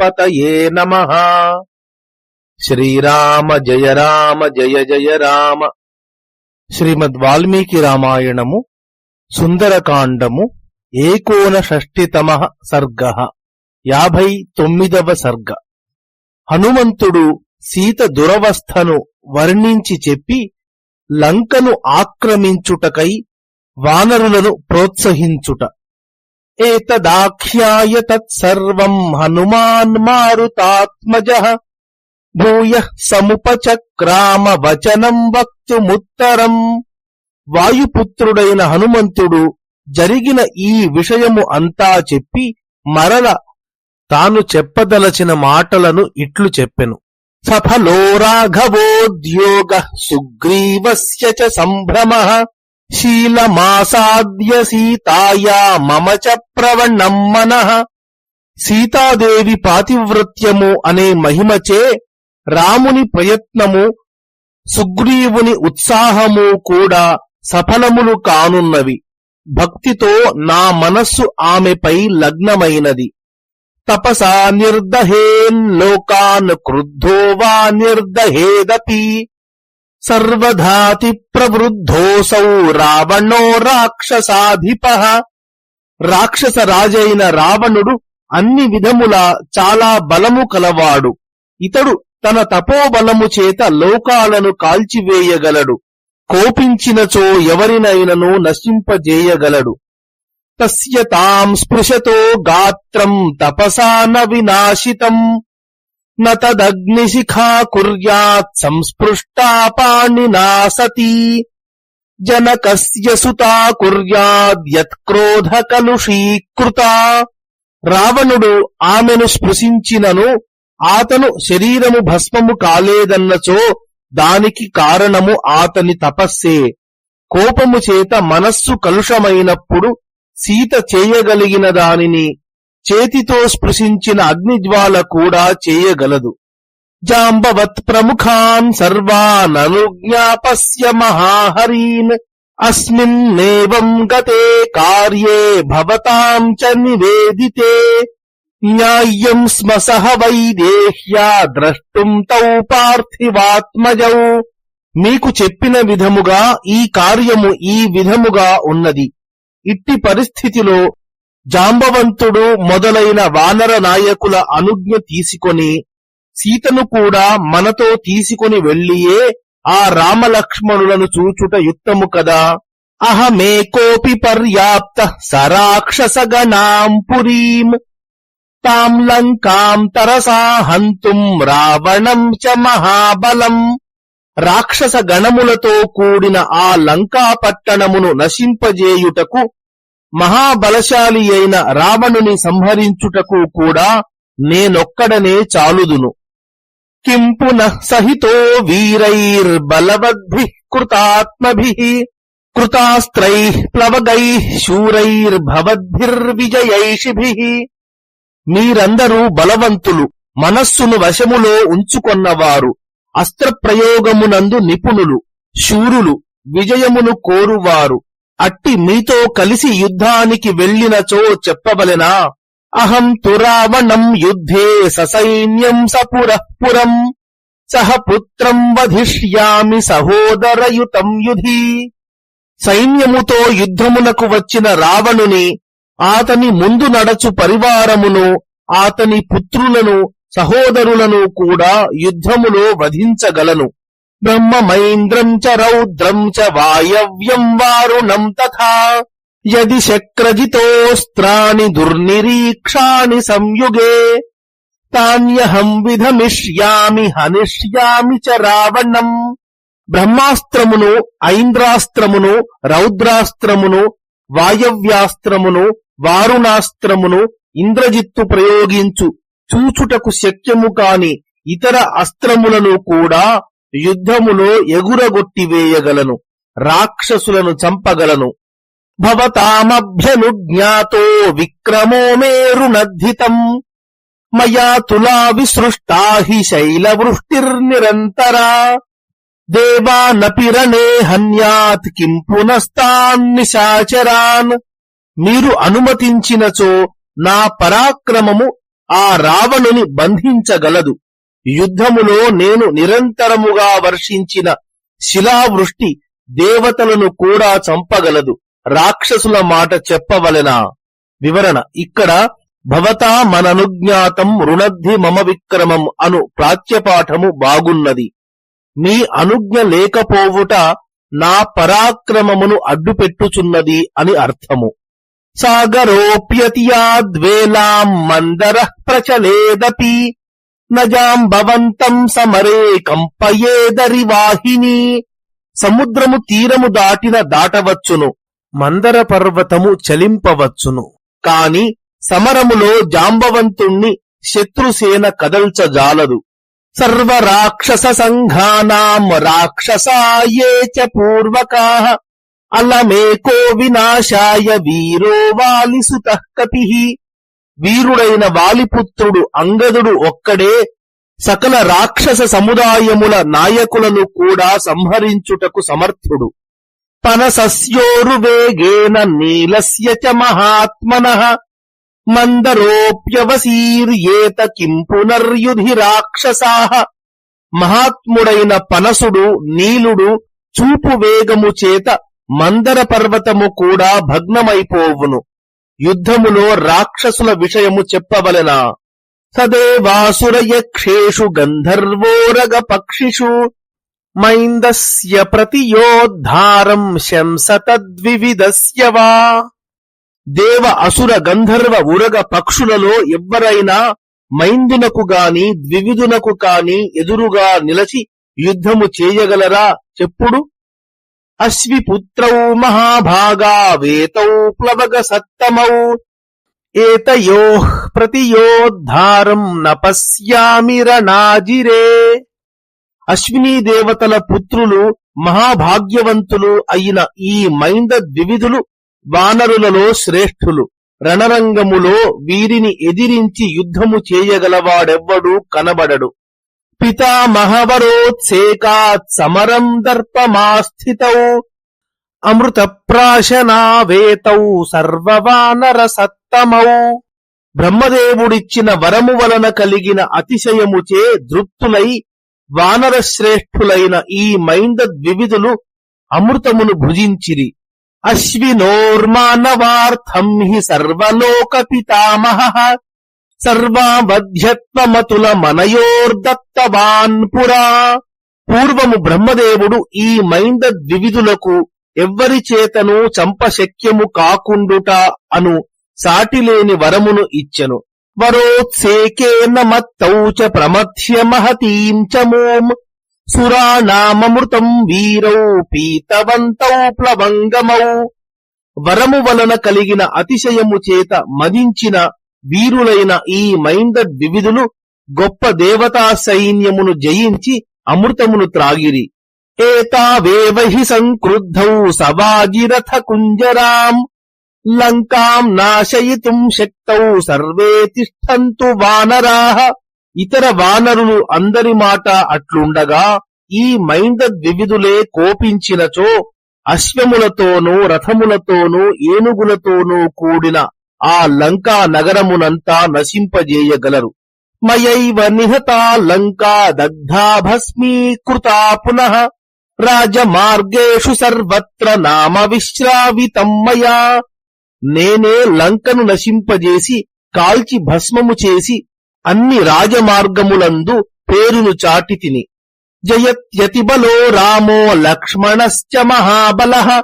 పతయే నమః. శ్రీరామ జయ రామ జయ జయ రామ. శ్రీమద్ వాల్మీకి రామాయణము సుందరకాండము ఏకోన షష్టితమ సర్గ. యాభై తొమ్మిదవ సర్గ. హనుమంతుడు సీత దురవస్థను వర్ణించి చెప్పి లంకను ఆక్రమించుటకై వానరులను ప్రోత్సహించుట. ఏతదాఖ్యాయ తత్సర్వం హనుమాన్ మారుతాత్మజ భూయ సముపచక్రామ వచనం వక్తుముత్తరం వాయుపుత్రుడైన హనుమంతుడు జరిగిన ఈ విషయము అంతా చెప్పి మరల తాను చెప్పదలచిన మాటలను ఇట్లు చెప్పెను. సఫలో రాఘవోద్యోగ సుగ్రీవస్య సంభ్రమ। శీలమాసాద్య సీతాయా మమ చ ప్రవణం మనః సీతాదేవి పాతివ్రత్యము అనే మహిమచే రాముని ప్రయత్నము సుగ్రీవుని ఉత్సాహము కూడా సఫలములు కానున్నవి। భక్తితో నా మనస్సు ఆమెపై లగ్నమైనది। తపసా నిర్దహేన్ లోకాన్ క్రుద్ధో వా నిర్దహేదపి। సర్వధాతి ప్రవృద్ధోసౌ రావణో రాక్షసాధిప. రాక్షస రాజైన రావణుడు అన్ని విధముల చాలా బలము కలవాడు. ఇతడు తన తపోబలము చేత లోకాలను కాల్చివేయగలడు. కోపించినచో ఎవరినైనను నశింపజేయగలడు. తస్య తాం స్పృశతో గాత్రం తపసా వినాశితం. న కుర్యాత్ సంస్పృష్టా పాణినా సతీ జనకస్య సుతా కుర్యాద్యత్క్రోధ కలుషీకృత రావణుడు ఆమెను స్పృశించినను ఆతను శరీరము భస్మము కాలేదన్నచో దానికి కారణము ఆతని తపస్సే. కోపము చేత మనస్సు కలుషమైనప్పుడు సీత చేయగలిగిన దానిని చేతితో స్పృశించిన అగ్నిజ్వాల కూడా చేయగలదు. జాంబవత్ ప్రముఖాన్ సర్వాననుజ్ఞాపస్య మహాహరీన్ అస్మిన్నేవం గతే కార్యే భవతాం చ నివేదితే. న్యాయ్యం స్మ సహ వైదేహ్యా ద్రష్టుం తౌ పార్థివాత్మజౌ. మీకు చెప్పిన విధముగా ఈ కార్యము ఈ విధముగా ఉన్నది. ఇట్టి పరిస్థితిలో జాంబవంతుడు మొదలైన వానర నాయకుల అనుజ్ఞ తీసుకొని సీతను కూడా మనతో తీసుకొని వెళ్ళియే ఆ రామలక్ష్మణులను చూచుట యుక్తము కదా. అహమేకోపి పర్యాప్త సరాక్షసగణాం పురీం. తాం లంకాం తరసా హంతుం రావణం చ మహాబలం. రాక్షస గణములతో కూడిన ఆ లంకా పట్టణమును నశింపజేయుటకు మహాబలశాలి అయిన రావణుని సంహరించుటకు కూడా నేనొక్కడనే చాలుదును. కిం పునః సహితో వీరైర్బలవద్భిః కృతాత్మభిః కృతాస్త్రై ప్లవగై శూరైర్భవద్భిర్విజయైషిభిః. మీరందరూ బలవంతులు మనస్సును వశములో ఉంచుకొన్నవారు అస్త్రప్రయోగమునందు నిపుణులు శూరులు విజయమును కోరువారు. అట్టి మీతో కలిసి యుద్ధానికి వెళ్ళినచో చెప్పవలెనా? అహం తు రావణం యుద్ధే ససైన్యం సపురఃపురం సహ పుత్రం వధిష్యామి సహోదరయుతం యుధి. సైన్యముతో యుద్ధమునకు వచ్చిన రావణుని ఆతని ముందు నడచు పరివారమును ఆతని పుత్రులను సహోదరులను కూడా యుద్ధములో వధించగలను. బ్రహ్మమైంద్రం చ రౌద్రం చ వాయవ్యం వారుణం తథా యది శక్రజితోస్త్రాణి దుర్నిరీక్షాణి సంయుగే తాన్యహం విధమిష్యామి హనిష్యామి చ రావణం బ్రహ్మాస్త్రమును ఐంద్రాస్త్రమును రౌద్రాస్త్రమును వాయవ్యాస్త్రమును వారుణాస్త్రమును ఇంద్రజిత్తు ప్రయోగించు చూచుటకు శక్యము కాని ఇతర అస్త్రములను కూడా యుద్ధములో ఎగురగొట్టివేయగలను రాక్షసులను చంపగలను. భవతామభ్యనుజ్ఞాతో విక్రమో మేరునద్ధితం మయా తులా విసృష్టా హి శైలవృష్టిర్నిరంతరా దేవానపిరణే హన్యాత్ కిం పునస్తాన్నిశాచరాన్ మీరు అనుమతించినచో నా పరాక్రమము ఆ రావణుని బంధించగలదు. యుద్ధములో నేను నిరంతరముగా వర్షించిన శిలావృష్టి దేవతలను కూడా చంపగలదు. రాక్షసుల మాట చెప్పవలెనా? వివరణ. ఇక్కడ భవతా మననుజ్ఞాతం రుణద్ధి మమ విక్రమం అను ప్రాచ్యపాఠము బాగున్నది. మీ అనుజ్ఞ లేకపోవుట నా పరాక్రమమును అడ్డుపెట్టుచున్నది అని అర్థము. సాగరోప్యతియాద్వేలాం మందర ప్రచలేదపి నజాంబవంతం సమరే కంపయేదరి వాహిని. సముద్రము తీరము దాటిన దాటవచ్చును. మందర పర్వతము చలింపవచ్చును. కాని సమరములో జాంబవంతుణ్ణి శత్రుసేన కదల్చజాలదు సర్వరాక్షస సంఘానాం రాక్షసాయే చ పూర్వకా. అలమేకో వినాశాయ వీరో వాలిసుత కపి. వీరుడైన వాలిపుత్రుడు అంగదుడు ఒక్కడే సకల రాక్షస సముదాయముల నాయకులను కూడా సంహరించుటకు సమర్థుడు. పనసస్యోరువేగేన నీలస్య చ మహాత్మన. మందరోప్యవసీర్యేత కిం పునర్యుధి మహాత్ముడైన పనసుడు నీలుడు చూపు వేగము చేత మందర పర్వతము కూడా భగ్నమైపోవును. యుద్ధములో రాక్షసుల విషయము చెప్పవలెనా? సదేవాసురయక్షేషు గంధర్వోరగ పక్షిషు మైందస్య ప్రతియోద్ధారం శంసతద్వివిధస్య వా? దేవ అసుర గంధర్వ ఉరగ పక్షులలో ఎవ్వరైనా మైందునకు గాని ద్వివిధునకు కాని ఎదురుగా నిలచి యుద్ధము చేయగలరా? చెప్పుడు అశ్విపుత్రౌ మహాభాగా వేతౌ ప్లవగ సత్తమౌ ఏతయో ప్రతియోద్ధారం న పశ్యామి రణాజిరే అశ్వినీ దేవతల పుత్రులు మహాభాగ్యవంతులు అయిన ఈ మైంద ద్వివిధులు వానరులలో శ్రేష్ఠులు. రణరంగములో వీరిని ఎదిరించి యుద్ధము చేయగలవాడెవ్వడు కనబడడు. పితామహవరోత్సేకాత్ సమరం దర్పమాస్థితౌ అమృత ప్రాశనావేతౌ సర్వవానర సత్తమౌ బ్రహ్మదేవుడిచ్చిన వరము వలన కలిగిన అతిశయముచే దృప్తులై వానర శ్రేష్ఠులైన ఈ మైంద ద్వివిధులు అమృతమును భుజించిరి. అశ్వినోర్మానవార్థం హి సర్వలోక పితామహ సర్వాబధ్యత్వమతుల మనయోర్దత్తవాన్ పురా. పూర్వము బ్రహ్మదేవుడు ఈ మైంద ద్వివిధులకు ఎవ్వరి చేతను చంపశక్యము కాకుండుట అను సాటిలేని వరమును ఇచ్చెను. వరోత్సేకేన మత్తౌ చ ప్రమథ్య మహతీం చమూం మూం. సురాణామృతం వీరౌ పీతవంతౌ ప్లవంగమౌ. వరము వలన కలిగిన అతిశయము చేత మదించిన వీరులైన ఈ మైంద ద్వివిధులు గొప్ప దేవతా సైన్యమును జయించి అమృతమును త్రాగిరి. ఏతావేవహి సంక్రుద్ధౌ సవాజిరథ కుంజరాం. లంకాం నాశయితుం శక్తౌ సర్వే తిష్టంతు వానరాహ ఇతర వానరులు అందరి మాట అట్లుండగా ఈ మైంద ద్వివిధులే కోపించినచో అశ్వములతోనూ రథములతోనూ ఏనుగులతోనూ కూడిన ఆ లంకా నగరమునంతా నశింపజేయగలరు. మయైవ నిహతా లంకా దగ్ధా భస్మీకృతా పునః. రాజమార్గేషు సర్వత్ర నామ విశ్రావితం మయా. నేనే లంకను నశింపజేసి కాల్చి భస్మము చేసి అన్ని రాజమార్గములందు పేరును చాటి తిని. జయత్యతి బలో రామో లక్ష్మణశ్చ మహాబల.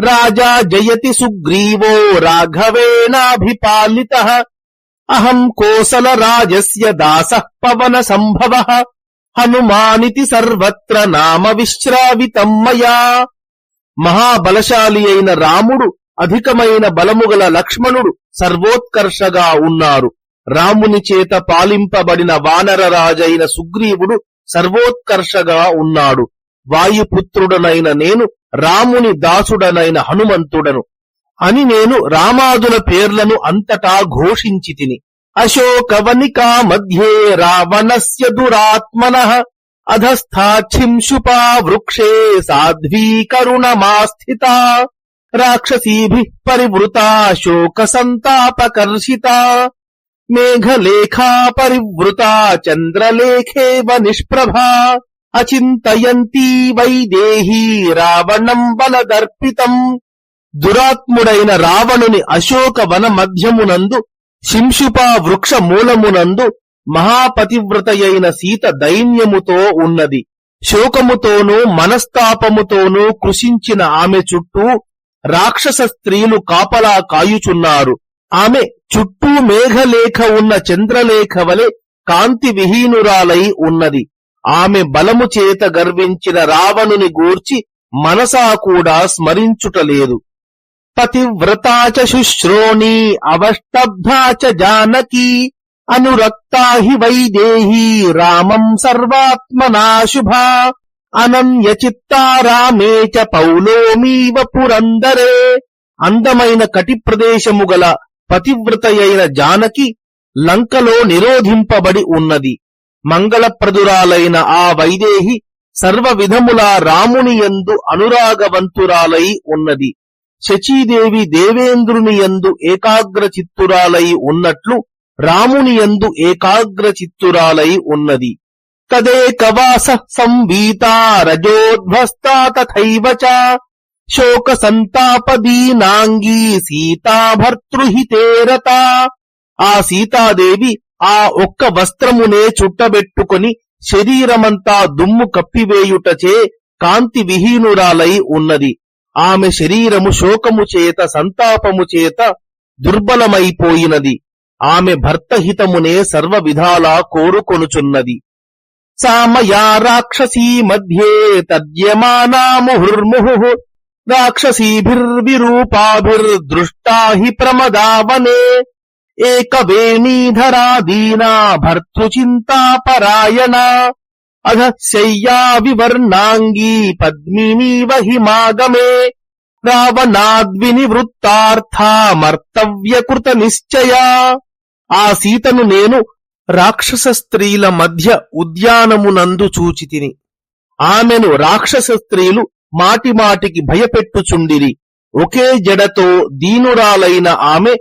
రాజా జయతి సుగ్రీవో రాఘవేణాభిపాలిత. అహం కోసల రాజస్య దాస పవన సంభవ. హనుమానితి సర్వత్ర నామ విశ్రావితం మయా. మహాబలశాలి అయిన రాముడు అధికమైన బలముగల లక్ష్మణుడు సర్వోత్కర్షగా ఉన్నారు. రాముని చేత పాలింపబడిన వానర రాజైన సుగ్రీవుడు సర్వోత్కర్షగా ఉన్నాడు. వాయుపుత్రుడనైన నేను రాముని దాసుడనైన హనుమంతుడను. అని నేను రామాదుల పేర్లను అంతటా ఘోషించి తిని అశోకవనికా మధ్యే రావణస్య దురాత్మన అధస్థాక్షింశుపా వృక్షే సాధ్వీ కరుణమాస్థిత రాక్షసీభి పరివృతా శోక సంతాపకర్షిత మేఘలేఖా పరివృతా చంద్రలేఖేవ నిష్ప్రభా. అచింతయంతీ వైదేహీ రావణం బలదర్పితం దురాత్ముడైన రావణుని అశోక వన మధ్యమునందు శింషుపా వృక్ష మూలమునందు మహాపతివ్రతయైన సీత దైన్యముతో ఉన్నది. శోకముతోనూ మనస్తాపముతోనూ కృషించిన ఆమె చుట్టూ రాక్షస స్త్రీలు కాపలా కాయుచున్నారు. ఆమె చుట్టూ మేఘలేఖ ఉన్న చంద్రలేఖ వలె కాంతి విహీనురాలై ఉన్నది. ఆమె బలము చేత గర్వించిన రావణుని గూర్చి మనసా కూడా స్మరించుటలేదు పతివ్రతా చ శుశ్రోణి అవష్టబ్ధా చ జానకీ అనురక్తా హి వైదేహీ రామం సర్వాత్మనాశుభా అనన్య చిత్తారామే చ పౌలోమీవ పురందరే. అందమైన కటి ప్రదేశము గల పతివ్రతయైన జానకి లంకలో నిరోధింపబడి ఉన్నది. మంగళప్రదురాలైన ఆ వైదేహి సర్వ విధముల రాముని యందు అనురాగవంతురాలై ఉన్నది. శచీదేవి దేవేంద్రుని యందు ఏకాగ్ర చిత్తురాలై ఉన్నట్లు రాముని యందు ఏకాగ్ర చిత్తురాలై ఉన్నది తదేకవాస సంవీతా రజోధ్వస్తా తథైవ శోక సంతాపదీనాంగీ సీతా భర్తృహితేరత ఆ సీతాదేవి ఆ ఒక్క వస్త్రమునే చుట్టబెట్టుకొని శరీరమంతా దుమ్ము కప్పివేయుటచే కాంతి విహీనురాలై ఉన్నది. ఆమె శరీరము శోకము చేత సంతాపము చేత దుర్బలమైపోయినది. ఆమె భర్తహితమునే సర్వ విధాలా కోరుకొనుచున్నది. సామయా రాక్షసీ మధ్యే తద్యమానా ముహుర్ముహు రాక్షసీభిర్విరూపాభిర్దృష్టా హి ప్రమదావనే ఏకవేణీధరా దీనా భర్తృచింతాపరాయణ. అధ శయ్యా వివర్ణాంగీ పద్మినీవ హిమాగమే. రావణాద్వినివృత్తార్థమర్తవ్యకృత నిశ్చయ ఆ సీతను నేను రాక్షస స్త్రీల మధ్య ఉద్యానమునందు చూచితిని. ఆమెను రాక్షస స్త్రీలు మాటిమాటికి భయపెట్టుచుండిరి. ఒకే జడతో దీనురాలైన ఆమె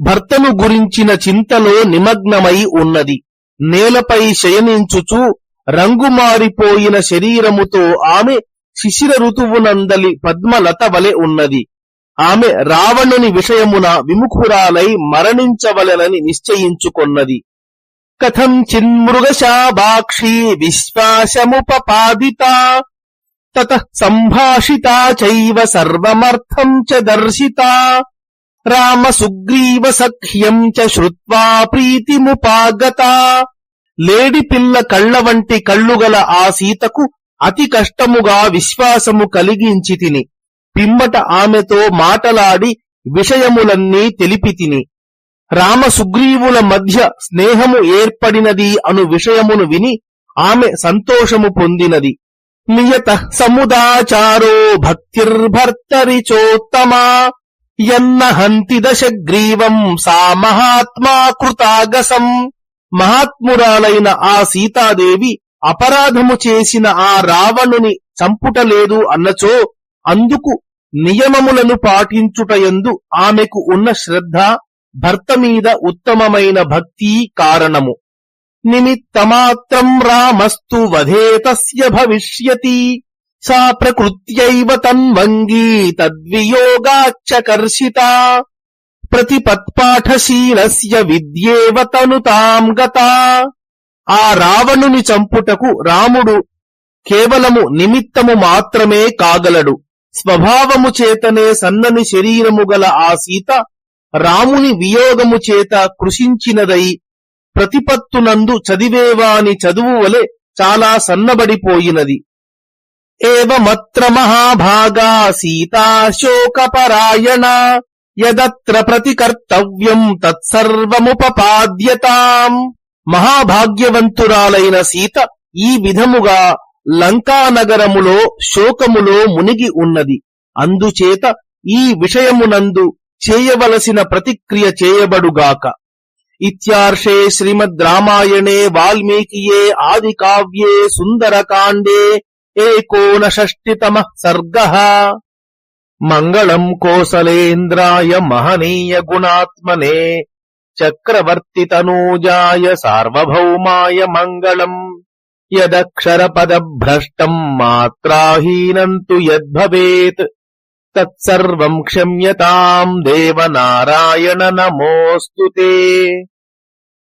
భర్తను గురించిన చింతలో నిమగ్నమై ఉన్నది. నేలపై శయనించుచూ రంగు మారిపోయిన శరీరముతో ఆమె శిశిర ఋతువునందలి పద్మలత వలె ఉన్నది. ఆమె రావణుని విషయమున విముఖురాలై మరణించవలెనని నిశ్చయించుకొన్నది. కథం చిన్మృగశాభాక్షీ విశ్వాసముపపాదిత తత సంభాషితా చైవ సర్వమర్థం చ దర్శితా. రామ సుగ్రీవ సఖ్యం చ శ్రుత్వా ప్రీతిముపాగత. లేడి పిల్ల కళ్ళ వంటి కళ్ళుగల ఆ సీతకు అతి కష్టముగా విశ్వాసము కలిగించి తిని పిమ్మట ఆమెతో మాటలాడి విషయములన్నీ తెలిపి తిని. రామ సుగ్రీవుల మధ్య స్నేహము ఏర్పడినది అను విషయమును విని ఆమె సంతోషము పొందినది. నియత సముదాచారో భక్తిర్భర్తరి చోత్తమా ఎన్న హంతి దశగ్రీవం సా మహాత్మా కృతాగసం. మహాత్మురాలైన ఆ సీతాదేవి అపరాధము చేసిన ఆ రావణుని చంపుటలేదు అన్నచో అందుకు నియమములను పాటించుటయందు ఆమెకు ఉన్న శ్రద్ధ భర్త మీద ఉత్తమమైన భక్తి కారణము. నిమిత్తమాత్రం రామస్తు వధేతస్య భవిష్యతి. సా ప్రకృత్యైవ తన్వంగీ తద్వియోగాచ్చ కర్షిత ప్రతిపత్పాఠశీలస్య విద్యేవ తనుతాం గత ఆ రావణుని చంపుటకు రాముడు కేవలము నిమిత్తము మాత్రమే కాగలడు స్వభావము చేతనే సన్నని శరీరము గల ఆ సీత రాముని వియోగము చేత కృషించినదై ప్రతిపత్తునందు చదివేవాని చదువు వలె చాలా సన్నబడిపోయినది ఏవమత్ర మహాభాగా సీతాశోకపరాయణ యదత్ర ప్రతికర్తవ్యం తత్సర్వముపపాద్యతాం మహాభాగ్యవంతురాలైన సీత ఈ విధముగా లంకానగరములో శోకములో మునిగి ఉన్నది. అందుచేత ఈ విషయమునందు చేయవలసిన ప్రతిక్రియ చేయబడుగాక. ఇత్యార్షే శ్రీమద్ రామాయణే వాల్మీకియే ఆది కావ్యే సుందరకాండే एकोनषष्टितमः सर्गः मङ्गलम् कोसलेन्द्राय महनीय गुणात्मने चक्रवर्तितनूजाय सार्वभौमाय मङ्गलम् यदक्षरपदभ्रष्टम् मात्राहीनम् तु यद्भवेत् तत्सर्वम् क्षम्यताम् देवनारायण नमोऽस्तु ते